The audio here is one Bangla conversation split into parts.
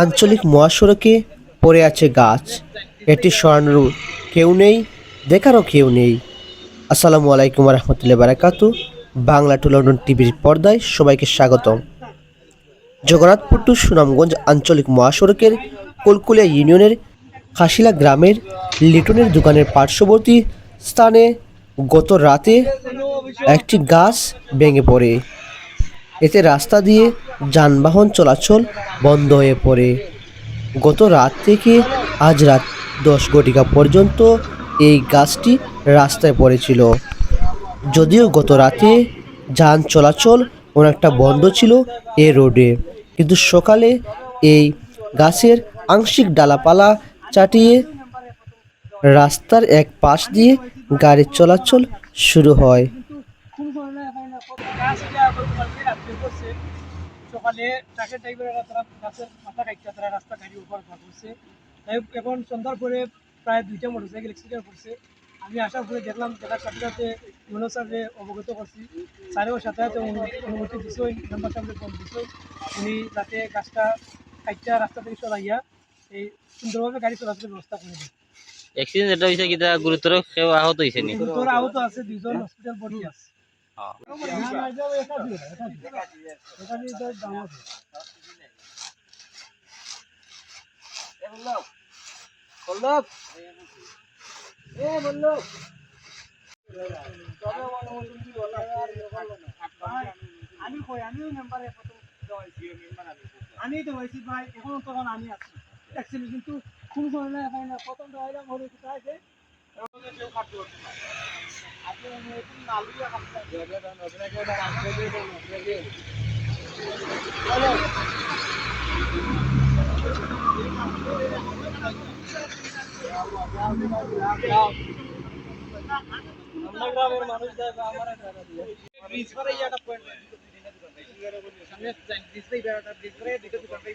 আঞ্চলিক মহাসড়কে পড়ে আছে গাছ। এটি সরানোর কেউ নেই, দেখারও কেউ নেই। আসসালামু আলাইকুম রহমতুল্লাহ বারাকাতু বাংলা টু লন্ডন টিভির পর্দায় সবাইকে স্বাগতম। জগন্নাথপুর টু সুনামগঞ্জ আঞ্চলিক মহাসড়কের কলকুলিয়া ইউনিয়নের খাসিলা গ্রামের লিটনের দোকানের পার্শ্ববর্তী স্থানে গত রাতে একটি গাছ ভেঙে পড়ে। এতে রাস্তা দিয়ে যানবাহন চলাচল বন্ধ হয়ে পড়ে। গত রাত থেকে আজ রাত দশ ঘটিকা পর্যন্ত এই গাছটি রাস্তায় পড়েছিল। যদিও গত রাতে যান চলাচল অনেকটা বন্ধ ছিল এ রোডে, কিন্তু সকালে এই গাছের আংশিক ডালাপালা চাটিয়ে রাস্তার এক পাশ দিয়ে গাড়ির চলাচল শুরু হয়। সকালে ট্রাকের ড্রাইভারেরা তারা গাছের মাথা কাটতে তারা রাস্তা গাড়ি উপর ঘর করছে। তাই এখন সন্ধ্যার পরে প্রায় দুইটা মোটরসাইকেল অ্যাক্সিডেন্ট করছে আমি আসার পরে দেখলাম দেখার সাথে সাথে ইউনো স্যারে অবগত করছি। স্যারেও সাথে সাথে অনুমতি দিছই মেম্বার সাহেবের ফোন দিছই উনি যাতে গাছটা কাটটা রাস্তা থেকে সরাইয়া এই সুন্দরভাবে গাড়ি চলাচলের ব্যবস্থা করে দেয়। এক্সিডেন্ট যেটা হয়েছে গুরুতর কেউ আহত হয়েছে গুরুতর আহত আছে দুইজন হসপিটাল ভর্তি আছে। না, না। আমি কই আমিও মেম্বারে আমি তো হয়েছি ভাই এখন তখন আমি আছি অ্যাকচুয়ালি কিন্তু কোন ধরনের এখন প্রথম দেওয়াইলাম হলে কোথায় আছে গ্রামের মানুষ দেয় আমার ব্রিজ করে একটা পয়েন্ট সামনে ব্রিজ করে দুটো দোকানটাই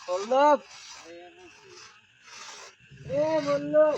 বল্লভ এ বল্লভ